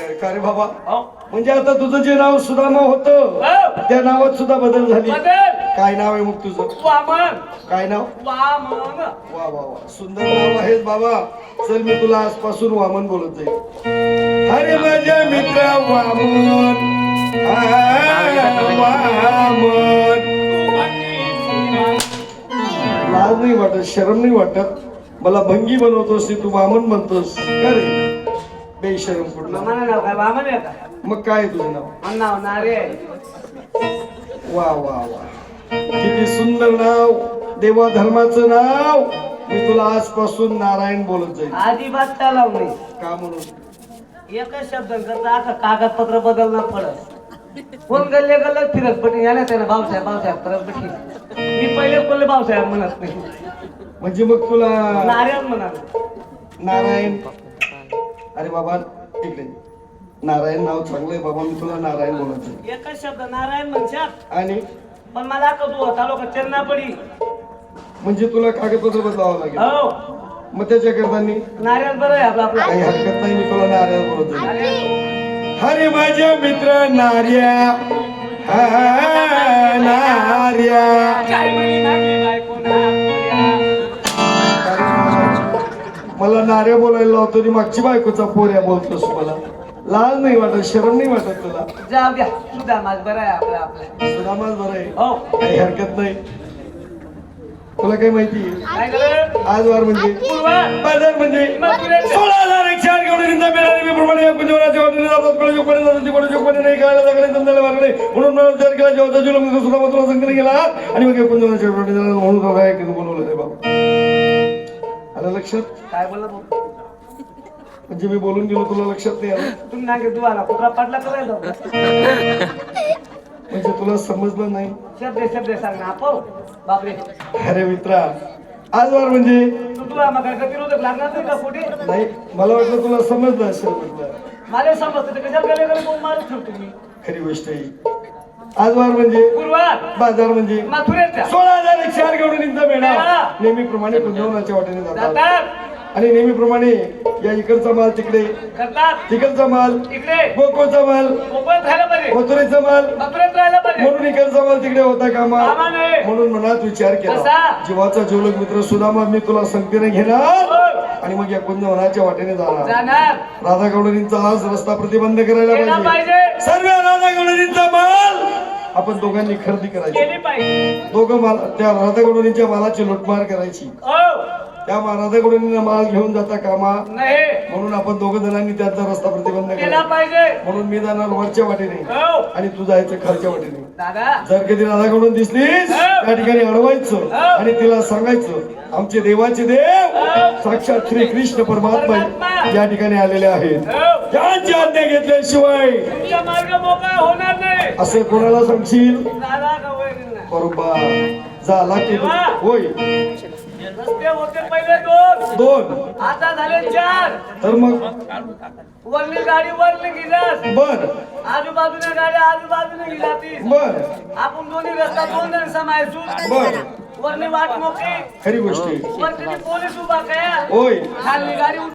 का रे बाबा? हो. म्हणजे आता तुझं जे नाव सुदामा होत हो. त्या नावात सुद्धा बदल झाली. बदल. काय नाव आहे मग तुझं? वामन. काय नाव? वामन. वा वा वा. सुंदर नाव आहेस बाबा. चल मी तुला आजपासून वामन बोलत जाईल. अरे माझ्या मित्र वामन. वामन. लाज नाही वाटत शरम नाही वाटत. मला भंगी बनवतोस ते वामन म्हणतोस. का रे? बेशरम कुठला? मला नाव काय? वामन आहे का? मग काय आहे तुझं नाव? मला नाव नारे वा वा वा. किती सुंदर नाव. देवा धर्माचं नाव. मी तुला आजपासून नारायण बोलत जाईल अजिबात चालव नाही का म्हणून? एकच शब्द करता आता कागदपत्र बदलणं पडत कोण गल्ले गल्ले फिरत पण याला त्याला भाऊसाहेब भाऊसाहेब परत बठी मी पहिले बोलले भाऊसाहेब म्हणत नाही. म्हणजे मग तुला नारायण म्हणाल. नारायण अरे बाबा इकडे नारायण नाव चांगलं आहे बाबा मी तुला नारायण बोलत एकच शब्द नारायण म्हणशात आणि? पण मला का तू होता लोक चेन्ना पडी म्हणजे तुला कागदपत्र बदलावं लागेल. हो. मग त्याच्या करता नारायण बरं आहे आपला आपला. काही हरकत नाही मी तुला नारायण बोलत. अरे माझ्या मित्र नार्या. हा, नार्या. काय म्हणे नागी बायको? नार्या बोलायला लावतो आणि मागची बायकोचा पोऱ्या बोलतोस मला. लाज नाही वाटत शरम नाही वाटत तुला. जाऊ द्या सुद्धा माझ बरं आहे आपलं आपलं. सुदामाच बरं आहे. हो. काही हरकत नाही. तुला काही माहिती? काय आज वार म्हणजे? पूर्वा बाजार म्हणजे. सोळा हजार एकशे आठ घेऊन निंदा मिळाली मी प्रमाणे या कुंजवनाच्या वाटेने जातात कोणी जोपर्यंत जातात तिकडे जोपर्यंत नाही कळायला लागले म्हणून मला विचार केला जेव्हा जुलम सुद्धा संकट गेला. आणि मग या कुंजवनाच्या वाटेने जाणार म्हणून तुला काय केलं बोलवलं रे बाबा. आलं लक्षात? काय बोलला भाऊ म्हणजे मी बोलून गेलो तुला लक्षात नाही आलं? तुम्ही नागे तू आला. कुत्रा पाडला करायला म्हणजे तुला समजलं नाही? शब्द शब्द सांग ना. आपो बापरे. अरे मित्रा आज वार म्हणजे? तू तुला मग काय विरोधक लागणार नाही का कुठे? नाही मला वाटलं तुला समजलं असेल म्हटलं. मला समजतं. ते कशा गेले गेले कोण मारू ठेवतो मी? खरी गोष्ट आहे. आज वार म्हणजे? पूर्वा बाजार म्हणजे? सोळा हजार एकशे आठ घेऊन मिळणार हा. नेहमीप्रमाणे कुंजवनाच्या वाटेने जातात. जातात. आणि नेहमीप्रमाणे या इकडचा माल तिकडे. करतात. तिकडचा माल इकडे. गोकुळचा माल मोकळत राहायला पाहिजे मथुरेचा माल मथुरेत राहायला पाहिजे म्हणून इकडचा माल तिकडे होता कामा कामा नये. म्हणून मनात विचार केला. कसा? जीवाचा जीवलग मित्र सुदामा मी तुला संगतीने घेणार. हो. आणि मग या कुंजवनाच्या वाटेने जाणार. जाणार. राधा गवळणींचा आज रस्ता प्रतिबंध करायला केला पाहिजे. पाहिजे. सर्व राधा गवळणींचा माल आपण दोघांनी खरेदी करायची. केली पाहिजे. दोघं माल त्या राधा गवळणींच्या मालाची लुटमार करायची. हो. त्या राधा गवळणींना माल घेऊन जाता कामा? नाही. म्हणून आपण दोघ जणांनी त्यांचा रस्ता प्रतिबंध केला. पाहिजे. म्हणून मी जाणार वरच्या वाटेने. हो. आणि तू जायचं खालच्या वाटेने. दादा. जर कधी राधाकडून दिसलीस हो. त्या ठिकाणी अडवायचं आणि तिला सांगायचं आमचे देवाचे देव साक्षात श्री कृष्ण परमात्मा या ठिकाणी आलेले आहेत. त्यांची आज्ञा घेतल्याशिवाय. तुमचा मार्ग मोकळा होणार नाही. असे कोणाला सांगशील? का. बरोबर लागते देवा. होय. रस्ते होते पहिले दोन. दोन. आता झाले चार. तर मग? वरली गाडी वरली गिलास बर. आजूबाजूने गाड्या आजूबाजूने गिलातीस बर. आपण दोन्ही रस्ता दोन जण समायचू बर. वरली वाट मोकळी. खरी गोष्ट वरती पोलीस उभा काय होय. खाली गाडी